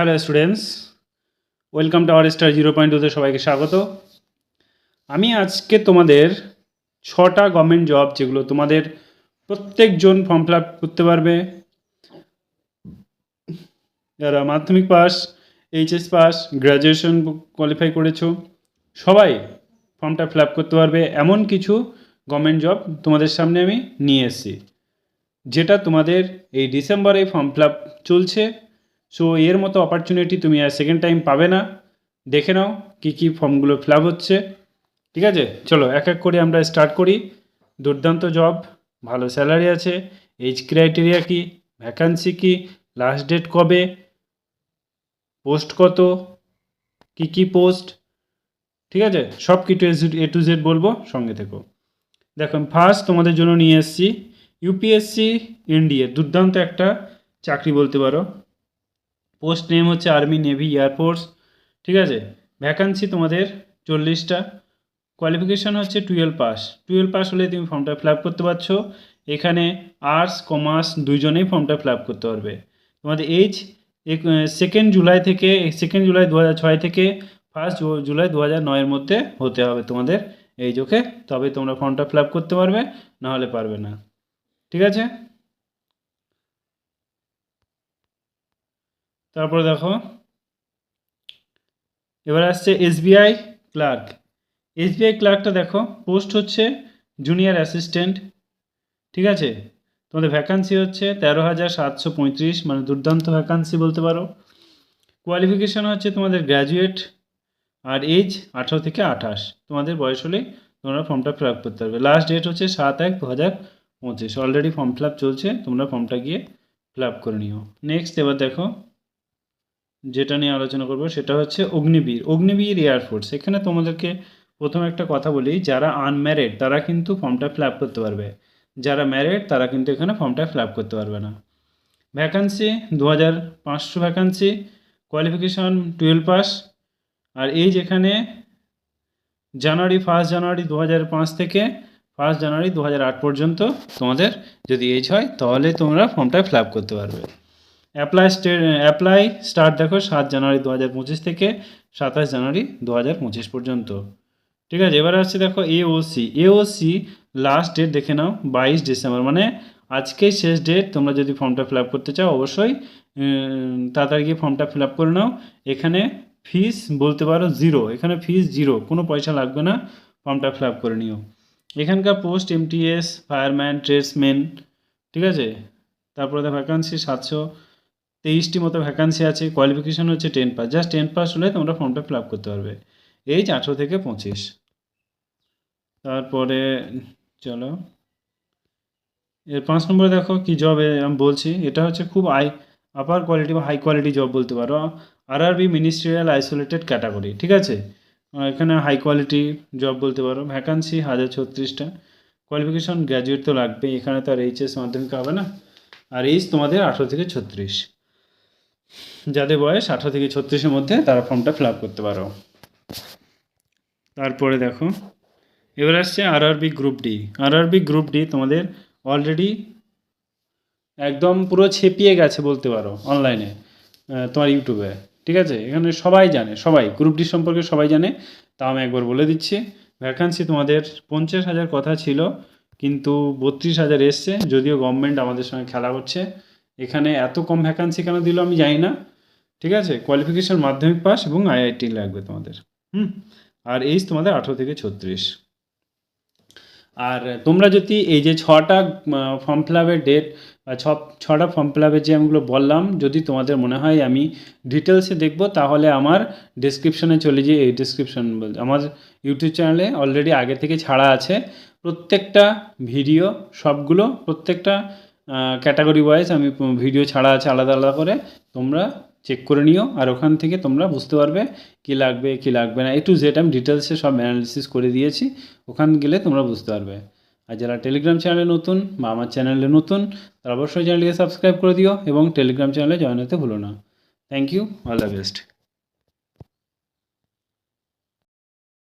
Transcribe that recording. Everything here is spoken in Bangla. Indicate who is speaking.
Speaker 1: Hello students welcome to our star zero point টুতে সবাইকে স্বাগত। আমি আজকে তোমাদের ছটা গভর্নমেন্ট জব যেগুলো তোমাদের প্রত্যেকজন ফর্ম ফিল আপ করতে পারবে। যারা Madhyamik pass HS pass graduation qualify করেছ, সবাই ফর্মটা ফিল আপ করতে পারবে। এমন কিছু গভর্নমেন্ট জব তোমাদের সামনে আমি নিয়ে এসেছি, যেটা তোমাদের এই ডিসেম্বরে ফর্ম ফিল আপ চলছে। সো এর মতো অপরচুনিটি তুমি আর সেকেন্ড টাইম পাবে না। দেখে নাও কী কী ফর্মগুলো ফিল হচ্ছে। ঠিক আছে? চলো, এক এক করে আমরা স্টার্ট করি। দুর্দান্ত জব ভালো স্যালারি আছে। এজ ক্রাইটেরিয়া কি? ভ্যাকান্সি কি? লাস্ট ডেট কবে? পোস্ট কত? কি কি পোস্ট ঠিক আছে? সব কিছু এ টু জেড বলব, সঙ্গে থেকো। দেখো ফার্স্ট তোমাদের জন্য নিয়ে এসছি। ইউপিএসসি ইন্ডিয়া দুর্দান্ত একটা চাকরি বলতে পারো। পোস্ট নেম হচ্ছে আর্মি নেভি এয়ারফোর্স ঠিক আছে? ভ্যাকান্সি তোমাদের চল্লিশটা। কোয়ালিফিকেশান হচ্ছে টুয়েলভ পাস। টুয়েলভ পাস হলে তুমি ফর্মটা ফিল করতে পারছ। এখানে আর্টস, কমার্স দুইজনেই ফর্মটা ফিল করতে পারবে। তোমাদের এইজ সেকেন্ড জুলাই থেকে সেকেন্ড জুলাই দু ছয় থেকে ফার্স্ট জুলাই দু হাজার নয়ের মধ্যে হতে হবে তোমাদের। এই ওকে তবে তোমরা ফর্মটা ফিল করতে পারবে নাহলে পারবে না। ঠিক আছে? তারপরে দেখো, এবার আসছে এসবিআই ক্লার্ক। এসবিআই ক্লার্কটা দেখো, পোস্ট হচ্ছে জুনিয়র অ্যাসিস্ট্যান্ট, ঠিক আছে? তোমাদের ভ্যাকান্সি হচ্ছে তেরো হাজার সাতশো পঁয়ত্রিশ মানে দুর্দান্ত ভ্যাকান্সি বলতে পারো। কোয়ালিফিকেশান হচ্ছে তোমাদের গ্র্যাজুয়েট আর এজ আঠারো থেকে আঠাশ। তোমাদের বয়স হলে তোমরা ফর্মটা ফিল আপ করতে পারবে। লাস্ট ডেট হচ্ছে সাত এক দু হাজার পঁচিশ। অলরেডি ফর্ম ফিল আপ চলছে, তোমরা ফর্মটা গিয়ে ফিল আপ করে নিও। নেক্সট এবার দেখো যেটা নিয়ে আলোচনা করব সেটা হচ্ছে অগ্নিবীর। অগ্নিবীর এয়ারফোর্স এখানে তোমাদেরকে প্রথম একটা কথা বলি, যারা আনম্যারিড তারা কিন্তু ফর্মটা ফিল করতে পারবে। যারা ম্যারিড তারা কিন্তু এখানে ফর্মটা ফিল করতে পারবে না। ভ্যাকান্সি দু হাজার পাঁচশো ভ্যাকান্সি কোয়ালিফিকেশন টুয়েলভ পাস আর এই যেখানে জানুয়ারি ফার্স্ট জানুয়ারি দু হাজার পাঁচ থেকে ফার্স্ট জানুয়ারি দু হাজার আট পর্যন্ত তোমাদের যদি এজ হয়, তাহলে তোমরা ফর্মটা ফিল করতে পারবে। অ্যাপ্লাই স্টে অ্যাপ্লাই স্টার্ট দেখো সাত জানুয়ারি দু হাজার পঁচিশ থেকে সাতাশ জানুয়ারি দু হাজার পঁচিশ পর্যন্ত। ঠিক আছে, এবার আসছে দেখো এওসি এওসি লাস্ট ডেট দেখে নাও, বাইশ ডিসেম্বর। মানে আজকেই শেষ ডেট তোমরা যদি ফর্মটা ফিল করতে চাও, অবশ্যই তাড়াতাড়ি গিয়ে ফর্মটা ফিল করে নাও। এখানে ফিস বলতে পারো জিরো এখানে ফিস জিরো কোনো পয়সা লাগবে না ফর্মটা ফিল করে নিও। এখানকার পোস্ট এমটিএস ফায়ারম্যান ট্রেডসম্যান ঠিক আছে? তারপরে দেখো ভ্যাকান্সি সাতশো। তেইশটি মতো ভ্যাকান্সি আছে কোয়ালিফিকেশান হচ্ছে ten pass just ten pass হলে তোমরা ফর্মটা ফিল আপ করতে পারবে। এইজ আঠেরো থেকে পঁচিশ। তারপরে, চলো। এর পাঁচ নম্বরে দেখো কি জব আমি বলছি, এটা হচ্ছে খুব আই আপার কোয়ালিটি বা হাই কোয়ালিটি জব বলতে পারো। R R B ministerial isolated category ঠিক আছে? এখানে হাই কোয়ালিটি জব বলতে পারো। ভ্যাকান্সি হাজার ছত্রিশটা। কোয়ালিফিকেশন গ্র্যাজুয়েট তো লাগবে এখানে তো আর এইচএস মাধ্যমিক হবে না। আর এইজ তোমাদের আঠেরো থেকে ছত্রিশ। যাদের বয়স আঠারো থেকে ছত্রিশের মধ্যে তারা ফর্মটা ফিল করতে পারো। তারপরে দেখো, এবার আসছে RRB group D. RRB group D তোমাদের অলরেডি একদম পুরো ছেপিয়ে গেছে বলতে পারো অনলাইনে তোমার ইউটিউবে। ঠিক আছে? এখানে সবাই জানে, সবাই, গ্রুপ ডি সম্পর্কে সবাই জানে। তা আমি একবার বলে দিচ্ছি ভ্যাকান্সি তোমাদের পঞ্চাশ হাজার কথা ছিল, কিন্তু বত্রিশ হাজার এসছে, যদিও গভর্নমেন্ট আমাদের সঙ্গে খেলা করছে। এখানে এত কম ভ্যাকান্সি কেন দিল আমি জানি না। ঠিক আছে? কোয়ালিফিকেশান মাধ্যমিক পাস এবং আইআইটি লাগবে তোমাদের। হুম? আর এইজ তোমাদের আঠেরো থেকে ছত্রিশ। আর তোমরা যদি এই যে ছটা ফর্ম ফিল আপের ডেট বা ছ, ছটা ফর্ম ফিল আপের যে আমিগুলো বললাম, যদি তোমাদের মনে হয় আমি ডিটেলসে দেখব, তাহলে আমার ডিসক্রিপশনে চলে যাই এই ডিসক্রিপশন আমার ইউটিউব চ্যানেলে অলরেডি আগে থেকে ছাড়া আছে। প্রত্যেকটা ভিডিও সবগুলো, প্রত্যেকটা ক্যাটাগরি ওয়াইজ আমি ভিডিও ছাড়া আছে আলাদা আলাদা করে, তোমরা চেক করে নিও আর ওখান থেকে তোমরা বুঝতে পারবে কী লাগবে কী লাগবে না। এ টু জেড আমি ডিটেলসে সব অ্যানালিসিস করে দিয়েছি, ওখান গেলে তোমরা বুঝতে পারবে। আর যারা টেলিগ্রাম চ্যানেলে নতুন বা আমার চ্যানেলে নতুন, তারা অবশ্যই চ্যানেলটিকে সাবস্ক্রাইব করে দিও এবং টেলিগ্রাম চ্যানেলে জয়েন হতে ভুলো না। Thank you all the best